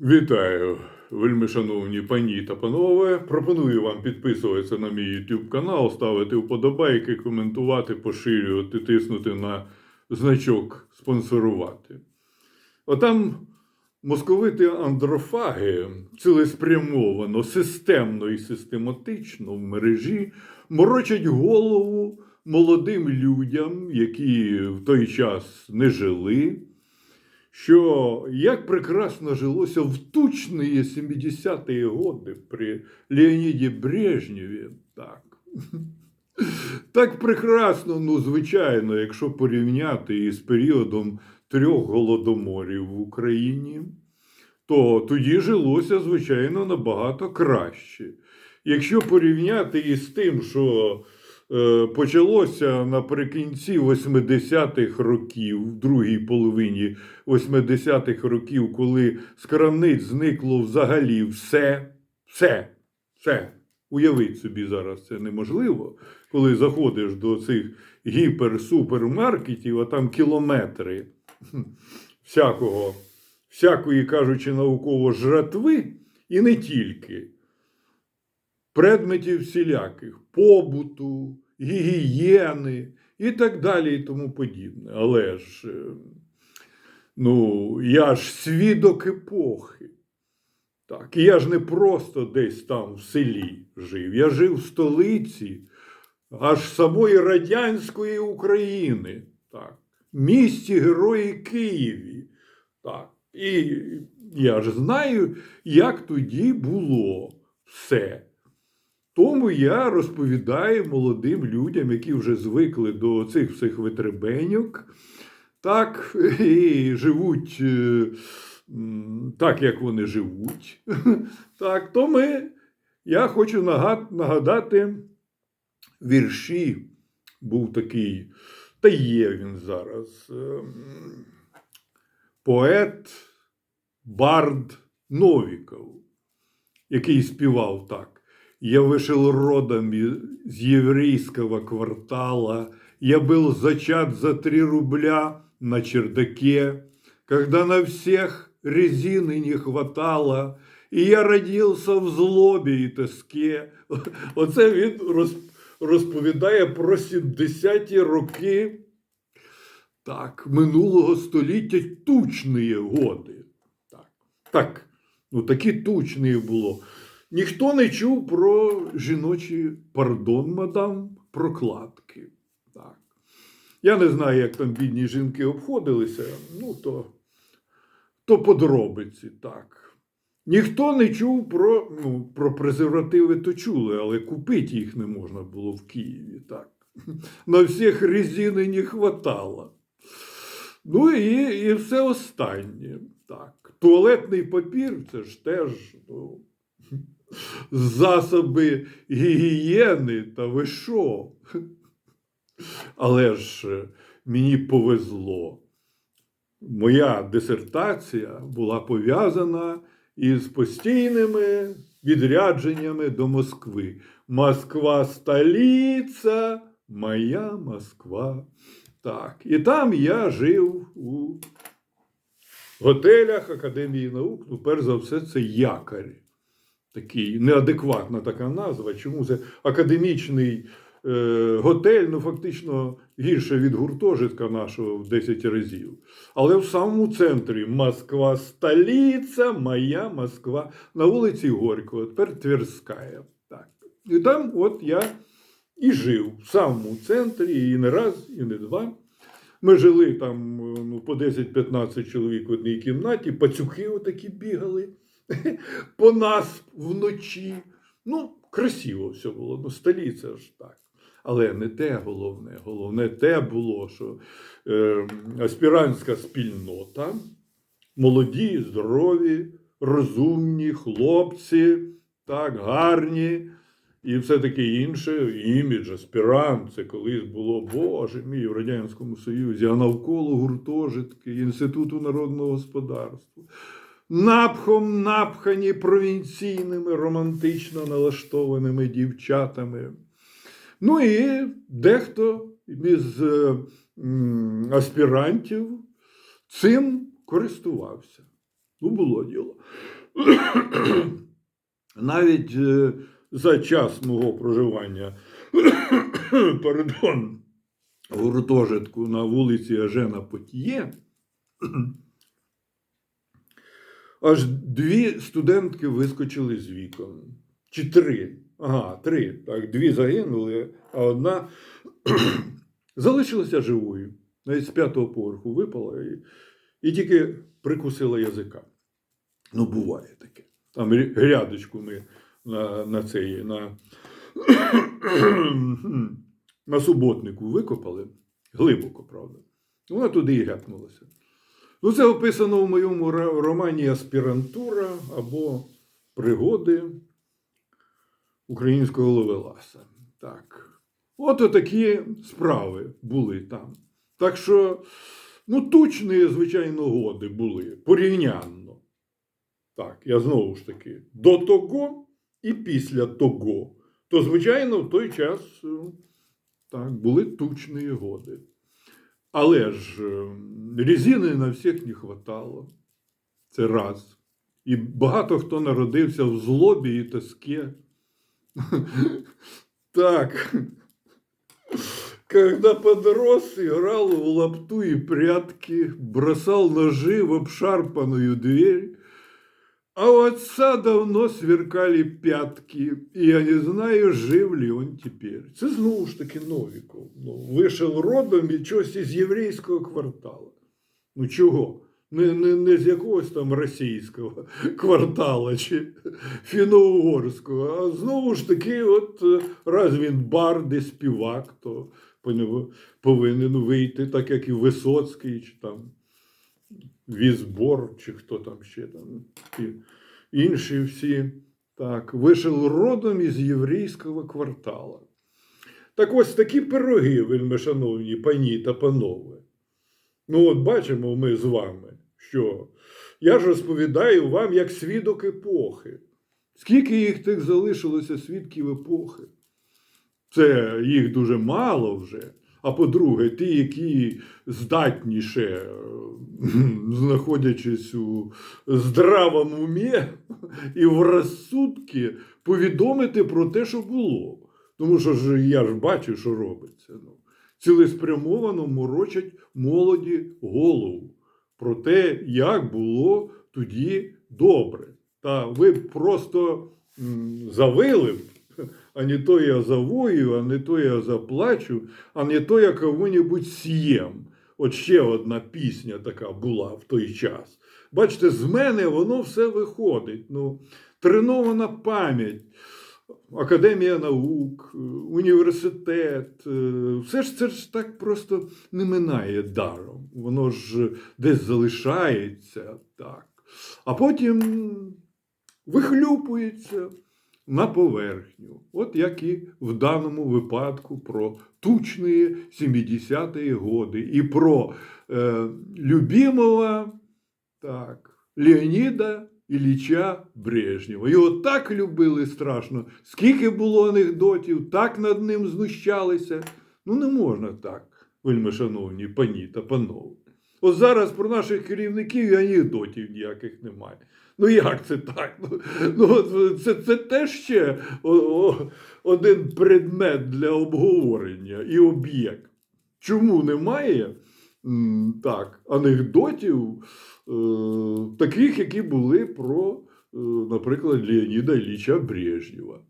Вітаю, вельми шановні пані та панове. Пропоную вам підписуватися на мій YouTube канал, ставити вподобайки, коментувати, поширювати, тиснути на значок спонсорувати. Отам московити андрофаги цілеспрямовано, системно і систематично в мережі морочать голову молодим людям, які в той час не жили що як прекрасно жилося в тучні 70-ті годи при Леоніді Брежнєві, так. Так прекрасно, ну, звичайно, якщо порівняти із періодом трьох голодоморів в Україні, то тоді жилося, звичайно, набагато краще. Якщо порівняти із тим, що почалося наприкінці 80-х років, в другій половині 80-х років, коли з крамниць зникло взагалі все, все, все. Уявіть собі зараз це неможливо, коли заходиш до цих гіпер-супермаркетів, а там кілометри всякого, всякої, кажучи, науково жратви, і не тільки предметів всіляких, побуту, гігієни і так далі, і тому подібне. Але ж, е, ну, я ж свідок епохи. Так, і я ж не просто десь там в селі жив, я жив в столиці аж самої радянської України, так, місті Герої Києві. Так. І я ж знаю, як тоді було все. Тому я розповідаю молодим людям, які вже звикли до цих всіх витребеньок, так, і живуть е, так, як вони живуть. Так, то ми, я хочу нагадати вірші. Був такий, та є він зараз. ем, Поет Бард Новіков, який співав так. Я вышел родом из еврейского квартала. Я был зачат за три рубля на чердаке, когда на всех резины не хватало, і я родився в злобі і тоске. Оце він роз- розповідає про 70-ті роки так, минулого століття тучні годи. Так, так, ну такі тучні було. Ніхто не чув про жіночі, пардон, мадам, прокладки. Так. Я не знаю, як там бідні жінки обходилися, ну то, то подробиці, так. Ніхто не чув про, ну, про презервативи то чули, але купити їх не можна було в Києві. так. На всіх резини не хватало. Ну і, і все останнє. Так. Туалетний папір це ж теж ну, засоби гігієни, та ви що? Але ж е, мені повезло. Моя дисертація була пов'язана із постійними відрядженнями до Москви. Москва столиця, моя Москва. Так, і там я жив у готелях Академії наук. Ну, перш за все, це якорь. Такий неадекватна така назва. Чому це академічний е, готель, ну фактично гірше від гуртожитка нашого в 10 разів. Але в самому центрі Москва столиця, моя Москва, на вулиці Горького, тепер Тверська. Так. І там от я і жив в самому центрі, і не раз, і не два. Ми жили там е, ну, по 10-15 чоловік в одній кімнаті, пацюки отакі бігали по нас вночі. Ну, красиво все було, ну, столиця ж так. Але не те головне. Головне те було, що е, аспірантська спільнота, молоді, здорові, розумні хлопці, так, гарні. І все таке інше, імідж, аспірант, це колись було, Боже мій, в Радянському Союзі, а навколо гуртожитки, Інституту народного господарства. Напхом напхані провінційними, романтично налаштованими дівчатами. Ну і дехто із е, аспірантів цим користувався. Ну, було діло. Навіть е, за час мого проживання пардон, в гуртожитку на вулиці Ажена Потіє, аж дві студентки вискочили з вікон. Чи три? Ага, три. Так, дві загинули, а одна залишилася живою. Навіть з п'ятого поверху випала і, і тільки прикусила язика. Ну, буває таке. Там грядочку ми на, на цей, на, на суботнику викопали, глибоко, правда. Вона туди і гепнулася. Ну, це описано в моєму романі Аспірантура або Пригоди українського ловеласа. Так. От такі справи були там. Так що, ну, тучні, звичайно, годи були порівнянно. Так, я знову ж таки, до того і після того. То, звичайно, в той час так, були тучні годи. Але ж різини резини на всіх не хватало. Це раз. І багато хто народився в злобі і тоске. Так. Когда подрос, играл в лапту и прятки, бросал ножи в обшарпанную дверь, а у отца давно сверкали пятки, и я не знаю, жив ли он теперь. Це знову ж таки Новіков. Ну, вийшов родом і чогось із єврейського кварталу. Ну чого? Не, не, не з якогось там російського квартала чи фіно-угорського, а знову ж таки, от раз він бар, де співак, то повинен вийти, так як і Висоцький, чи там Візбор, чи хто там ще там, і інші всі. Так, вийшов родом із єврейського квартала. Так ось такі пироги, вельми шановні пані та панове. Ну, от бачимо ми з вами, що я ж розповідаю вам як свідок епохи. Скільки їх тих залишилося свідків епохи? Це їх дуже мало вже. А по-друге, ті, які здатніше, е, знаходячись у здравому умі і в розсудки, повідомити про те, що було. Тому що ж я ж бачу, що робиться. Ну, цілеспрямовано морочать молоді голову про те, як було тоді добре. Та ви просто завили а не то я завою, а не то я заплачу, а не то я кого-небудь с'єм. От ще одна пісня така була в той час. Бачите, з мене воно все виходить. Ну, тренована пам'ять. Академія наук, університет, е, все ж це ж так просто не минає даром. Воно ж десь залишається так. А потім вихлюпується на поверхню. От як і в даному випадку про тучні 70-ті годи і про е, любимого так, Леоніда Ілліча Брежнєва. Його так любили страшно, скільки було анекдотів, так над ним знущалися. Ну, не можна так, вельми шановні пані та панове. От зараз про наших керівників і анекдотів ніяких немає. Ну як це так? Ну, ну це, це теж ще один предмет для обговорення і об'єкт. Чому немає так, анекдотів, е, таких, які були про, е, наприклад, Леоніда Ілліча Брежнєва?